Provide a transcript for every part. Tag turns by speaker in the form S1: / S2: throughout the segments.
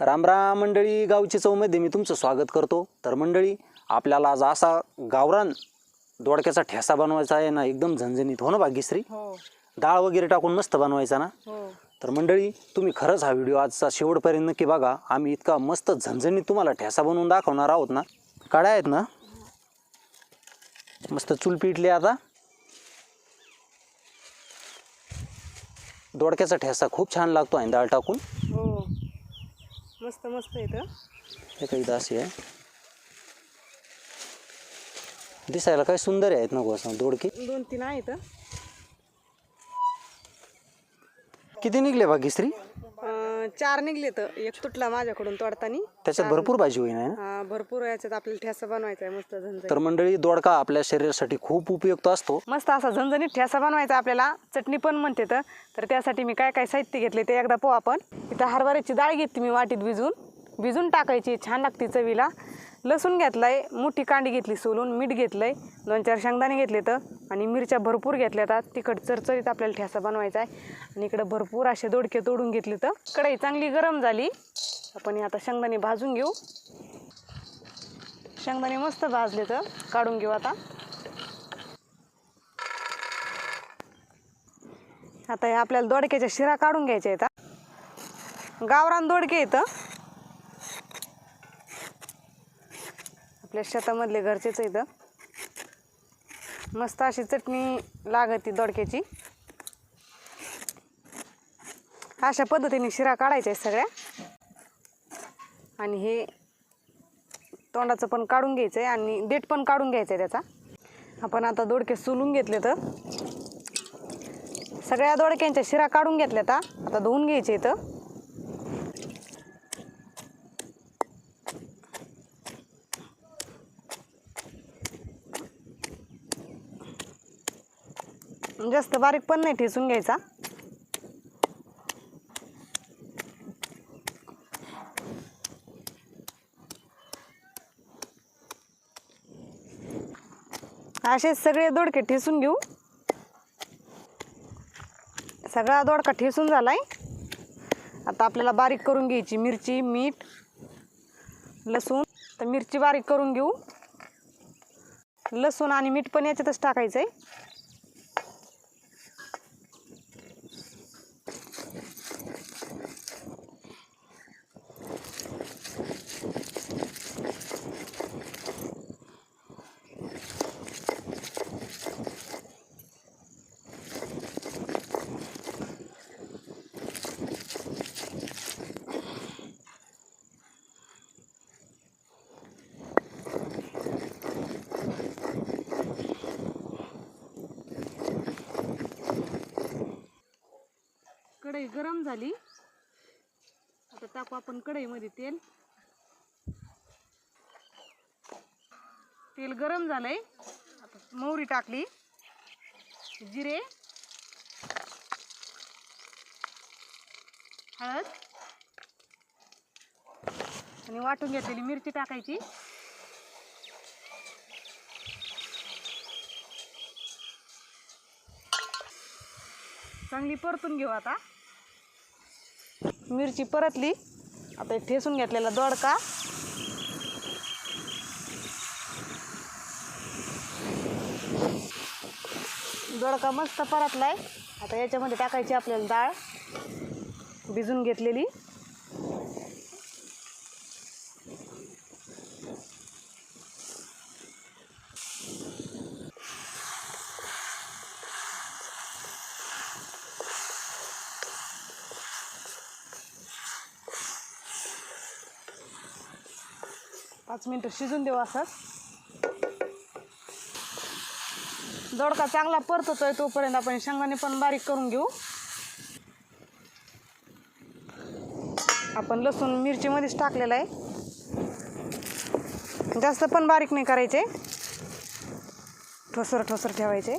S1: रामराम मंडळी गावची चौमध्ये मी तुमचं स्वागत करतो. तर मंडळी आपल्याला आज असा गावरान दोडक्याचा ठेसा बनवायचा आहे ना एकदम झणझणीत. हो ना भाग्यश्री?
S2: हो.
S1: डाळ वगैरे टाकून मस्त बनवायचा ना?
S2: हो.
S1: तर मंडळी तुम्ही खरंच हा व्हिडिओ आजचा शेवटपर्यंत नक्की बघा. आम्ही इतका मस्त झणझणीत तुम्हाला ठेसा बनवून दाखवणार आहोत ना? काड्या आहेत ना? मस्त चूल पिटली आता. दोडक्याचा ठेसा खूप छान लागतो आहे डाळ टाकून.
S2: हो. मस्त मस्त येतं
S1: हे काही दासी आहे. दिसायला काय सुंदर आहेत ना असं दोडके.
S2: दोन तीन आहेत
S1: किती निघले भाग्यश्री
S2: अं, चार निघले तर एक तुटला माझ्याकडून तोडतानी.
S1: त्याच्यात भरपूर भाजी होईल ना?
S2: हा, भरपूर याच्यात आपल्याला ठेसा बनवायचा आहे मस्त झणझणीत.
S1: तर मंडळी दोडका आपल्या शरीरासाठी खूप उपयुक्त असतो.
S2: मस्त असा झणझणीत ठेसा बनवायचा आपल्याला. चटणी पण म्हणते तर. तर त्यासाठी मी काय काय साहित्य घेतले ते एकदा पाहू आपण. इथं हरभऱ्याची डाळ घेतली मी वाटीत भिजून. भिजून टाकायची छान लागते चवीला. लसूण घेतलाय मोठी कांडी घेतली सोलून मीठ घेतलं आहे दोन चार शेंगदाणे घेतले तर आणि मिरच्या भरपूर घेतल्या तर तिखट चरचरीत आपल्याला ठेसा बनवायचा आहे. आणि इकडं भरपूर असे दोडके तोडून घेतले तर कढई चांगली गरम झाली. आपण हे आता शेंगदाणे भाजून घेऊ. शेंगदाणे मस्त भाजले तर काढून घेऊ आता. आता हे आपल्याला दोडक्याच्या शिरा काढून घ्यायच्या आहेत गावरान दोडके येतं आपल्या शेतामधले घरचेच इथं मस्त अशी चटणी लागती दोडक्याची. अशा पद्धतीने शिरा काढायच्या आहेत सगळ्या. आणि हे तोंडाचं पण काढून घ्यायचं आहे आणि देठ पण काढून घ्यायचं आहे त्याचा. आपण आता दोडके सोलून घेतले तर. सगळ्या दोडक्यांच्या शिरा काढून घेतल्या आता आता धुवून घ्यायचे इथं. जास्त बारीक पण नाही ठेचून घ्यायचा. असे सगळे दोडके ठेचून घेऊ. सगळा दोडका ठेसून झालाय. आता आपल्याला बारीक करून घ्यायची मिरची मीठ लसूण. तर मिरची बारीक करून घेऊ. लसूण आणि मीठ पण याच्यातच टाकायचं आहे कढई गरम झाली. आता टाकू आपण कढईमध्ये तेल. तेल गरम झालंय. आता मोहरी टाकली. जिरे. हळद. आणि वाटून घेतलेली मिरची टाकायची. चांगली परतून घेऊ आता. मिरची परतली. आता हे ठेसून घेतलेला दोडका. दोडका मस्त परतलाय. आता याच्यामध्ये टाकायची आपल्याला डाळ. भिजून घेतलेली. पाच मिनटं शिजून देऊ असंच दोडका चांगला परततोय तोपर्यंत आपण शेंगाने पण बारीक करून घेऊ. आपण लसूण मिरचीमध्येच टाकलेलं आहे. जास्त पण बारीक नाही करायचे. ठोसर ठोसर ठेवायचे.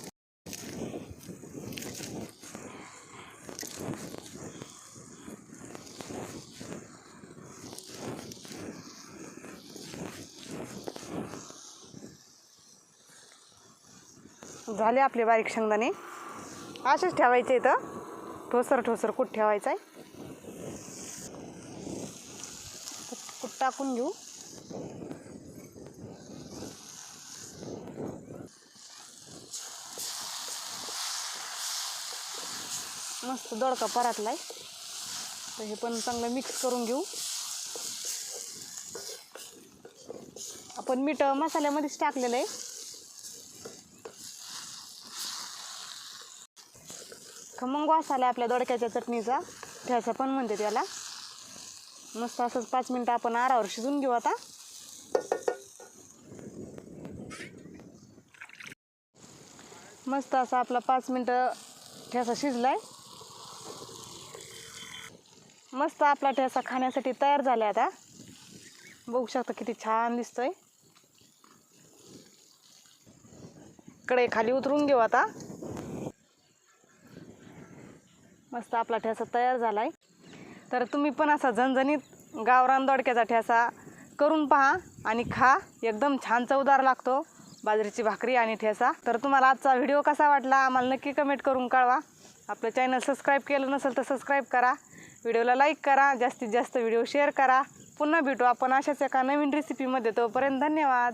S2: झाले आपले बारीक शेंगदाणे. असेच ठेवायचे इथं. ठोसर ठोसर कुठ ठेवायचं आहे. कुठ टाकून घेऊ. मस्त दोडका परातलाय. तर हे पण चांगलं मिक्स करून घेऊ. आपण मीठ मसाल्यामध्येच टाकलेलं आहे. खमंग वास आला आपल्या दोडक्याच्या चटणीचा ठ्याचा पण म्हणते त्याला. मस्त असंच पाच मिनटं आपण आरावर शिजून घेऊ आता. मस्त असा आपला पाच मिनटं ठेसा शिजलाय. मस्त आपला ठेसा खाण्यासाठी तयार झाला आता. बघू शकता किती छान दिसतोय. कडे खाली उतरून घेऊ आता. मस्त आपला ठेसा तयार झाला आहे तर तुम्ही पण असा झणझणीत गावरान दोडक्याचा ठेसा करून पहा आणि खा. एकदम छान चवदार लागतो बाजरीची भाकरी आणि ठेसा. तर तुम्हाला आजचा व्हिडिओ कसा वाटला आम्हाला नक्की कमेंट करून कळवा. आपलं चॅनल सबस्क्राईब केलं नसेल तर सबस्क्राईब करा. व्हिडिओला लाईक करा. जास्तीत जास्त व्हिडिओ शेअर करा. पुन्हा भेटू आपण अशाच एका नवीन रेसिपीमध्ये तोपर्यंत धन्यवाद.